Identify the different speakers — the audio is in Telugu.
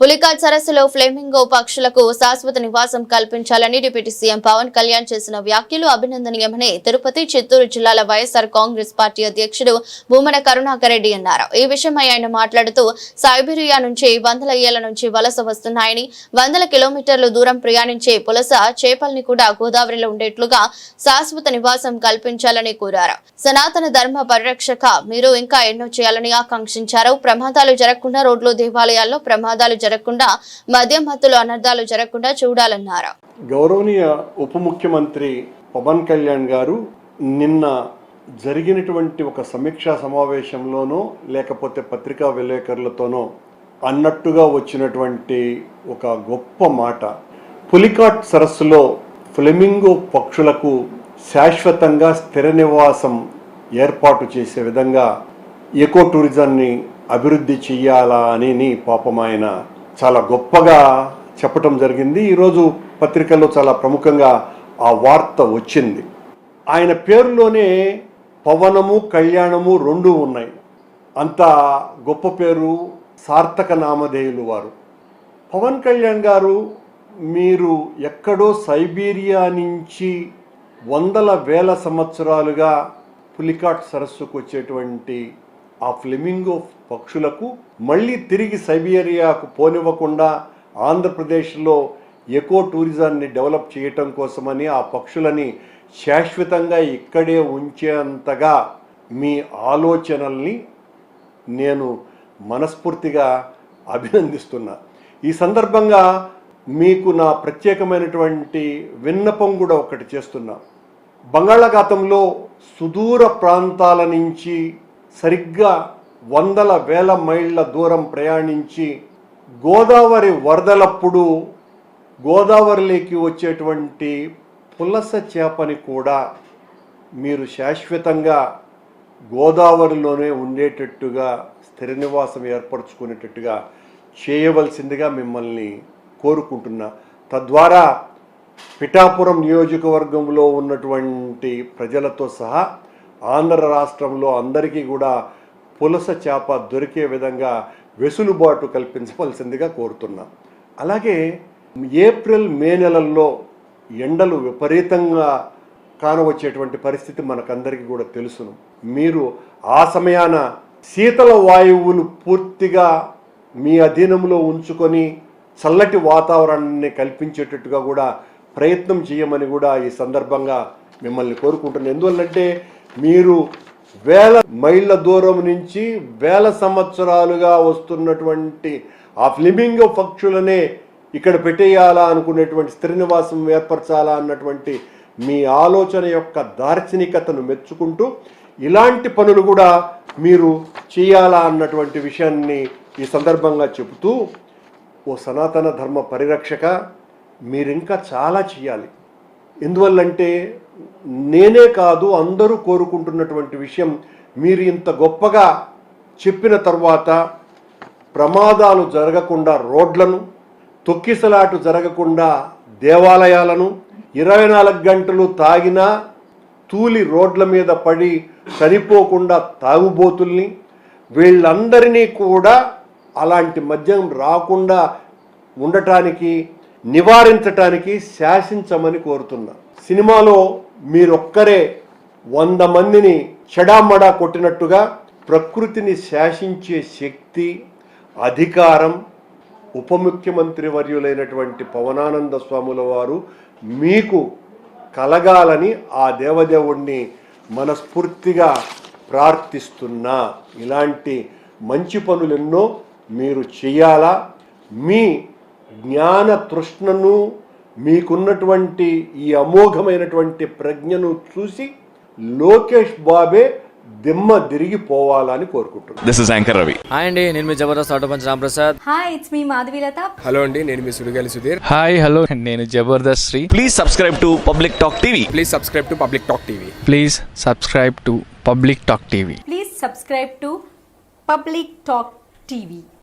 Speaker 1: పులికాట్ సరస్సులో ఫ్లెమింగో పక్షులకు శాశ్వత నివాసం కల్పించాలని డిప్యూటీ సీఎం పవన్ కళ్యాణ్ చేసిన వ్యాఖ్యలు అభినందనీయమని తిరుపతి చిత్తూరు జిల్లాల వైఎస్ఆర్ కాంగ్రెస్ పార్టీ అధ్యక్షుడు భూమన కరుణాకర్ రెడ్డి అన్నారు. ఈ విషయమై ఆయన మాట్లాడుతూ సైబీరియా నుంచి వందల ఏళ్ళ నుంచి వలస వస్తున్నాయని వందల కిలోమీటర్లు దూరం ప్రయాణించే పులస చేపల్ని కూడా గోదావరిలో ఉండేట్లుగా శాశ్వత నివాసం కల్పించాలని కోరారు. సనాతన ధర్మ పరిరక్షక మీరు ఇంకా ఎన్నో చేయాలని ఆకాంక్షించారు. ప్రమాదాలు జరగకుండా రోడ్లు దేవాలయాల్లో ప్రమాదాలు జరగకుండా మద్యం మత్తులు అనర్థాలు జరగకుండా చూడాలన్నారు.
Speaker 2: గౌరవనీయ ఉప ముఖ్యమంత్రి పవన్ కళ్యాణ్ గారు నిన్న జరిగినటువంటి ఒక సమీక్షా సమావేశంలోనో లేకపోతే పత్రికా విలేకరులతోనో అన్నట్టుగా వచ్చినటువంటి ఒక గొప్ప మాట. పులికాట్ సరస్సులో ఫ్లెమింగో పక్షులకు శాశ్వతంగా స్థిర నివాసం ఏర్పాటు చేసే విధంగా ఎకో టూరిజాన్ని అభివృద్ధి చెయ్యాలా అని పాపం ఆయన చాలా గొప్పగా చెప్పటం జరిగింది. ఈరోజు పత్రికల్లో చాలా ప్రముఖంగా ఆ వార్త వచ్చింది. ఆయన పేరులోనే పవనము కళ్యాణము రెండు ఉన్నాయి. అంత గొప్ప పేరు సార్థక నామధేయులు వారు. పవన్ కళ్యాణ్ గారు మీరు ఎక్కడో సైబీరియా నుంచి వందల వేల సంవత్సరాలుగా పులికాట్ సరస్సుకు వచ్చేటువంటి ఆ ఫ్లెమింగో పక్షులకు మళ్ళీ తిరిగి సైబీరియాకు పోనివ్వకుండా ఆంధ్రప్రదేశ్లో ఎకో టూరిజాన్ని డెవలప్ చేయటం కోసమని ఆ పక్షులని శాశ్వతంగా ఇక్కడే ఉంచేంతగా మీ ఆలోచనల్ని నేను మనస్ఫూర్తిగా అభినందిస్తున్నా. ఈ సందర్భంగా మీకు నా ప్రత్యేకమైనటువంటి విన్నపం కూడా ఒకటి చేస్తున్నా. బంగాళాఖాతంలో సుదూర ప్రాంతాల నుంచి సరిగ్గా వందల వేల మైళ్ళ దూరం ప్రయాణించి గోదావరి వరదలప్పుడు గోదావరిలోకి వచ్చేటువంటి పులస చేపని కూడా మీరు శాశ్వతంగా గోదావరిలోనే ఉండేటట్టుగా స్థిర నివాసం ఏర్పరచుకునేటట్టుగా చేయవలసిందిగా మిమ్మల్ని కోరుకుంటున్నా. తద్వారా పిఠాపురం నియోజకవర్గంలో ఉన్నటువంటి ప్రజలతో సహా ఆంధ్ర రాష్ట్రంలో అందరికీ కూడా పులస చేప దొరికే విధంగా వెసులుబాటు కల్పించవలసిందిగా కోరుతున్నాం. అలాగే ఏప్రిల్ మే నెలల్లో ఎండలు విపరీతంగా కానవచ్చేటువంటి పరిస్థితి మనకందరికీ కూడా తెలుసును. మీరు ఆ సమయాన శీతల వాయువులు పూర్తిగా మీ అధీనంలో ఉంచుకొని చల్లటి వాతావరణాన్ని కల్పించేటట్టుగా కూడా ప్రయత్నం చేయమని కూడా ఈ సందర్భంగా మిమ్మల్ని కోరుకుంటున్నాను ఎందువల్లంటే మీరు వేల మైళ్ళ దూరం నుంచి వేల సంవత్సరాలుగా వస్తున్నటువంటి ఆ ఫ్లిమింగ్ పక్షులనే ఇక్కడ పెట్టేయాలా అనుకునేటువంటి శ్రీనివాసం ఏర్పరచాలా అన్నటువంటి మీ ఆలోచన యొక్క దార్శనికతను మెచ్చుకుంటూ ఇలాంటి పనులు కూడా మీరు చేయాలా అన్నటువంటి విషయాన్ని ఈ సందర్భంగా చెబుతూ ఓ సనాతన ధర్మ పరిరక్షక మీరింకా చాలా చేయాలి. ఎందువల్లంటే నేనే కాదు అందరూ కోరుకుంటున్నటువంటి విషయం మీరు ఇంత గొప్పగా చెప్పిన తర్వాత ప్రమాదాలు జరగకుండా రోడ్లను తొక్కిసలాటు జరగకుండా దేవాలయాలను ఇరవై నాలుగు గంటలు తాగినా తూలి రోడ్ల మీద పడి చనిపోకుండా తాగుబోతుల్ని వీళ్ళందరినీ కూడా అలాంటి మద్యం రాకుండా ఉండటానికి నివారించటానికి శాసించమని కోరుతున్నా. సినిమాలో మీరొక్కరే వంద మందిని చెడామడా కొట్టినట్టుగా ప్రకృతిని శాసించే శక్తి అధికారం ఉప ముఖ్యమంత్రి వర్యులైనటువంటి పవనానంద స్వాముల వారు మీకు కలగాలని ఆ దేవదేవుణ్ణి మనస్ఫూర్తిగా ప్రార్థిస్తున్నా. ఇలాంటి మంచి పనులెన్నో మీరు చేయాలా మీ జ్ఞాన తృష్ణను మీకున్నటువంటి ఈ అమోఘమైనటువంటి ప్రజ్ఞను చూసి లోకేష్ బాబే దిమ్మ తిరిగిపోవాలని కోరుకుంటున్నాను.
Speaker 3: This is anchor Ravi
Speaker 4: hi అండి నేను మీ Jabardasth auto punch Ramprasad
Speaker 5: hi it's me Madhavilatha
Speaker 6: hello అండి నేను మీ సుడిగాలి సుధీర్.
Speaker 7: హాయ్ హలో నేను Jabardasth Sri.
Speaker 3: Please subscribe to Public Talk TV
Speaker 6: please subscribe to Public Talk TV
Speaker 7: please subscribe to Public Talk TV
Speaker 5: please subscribe to Public Talk TV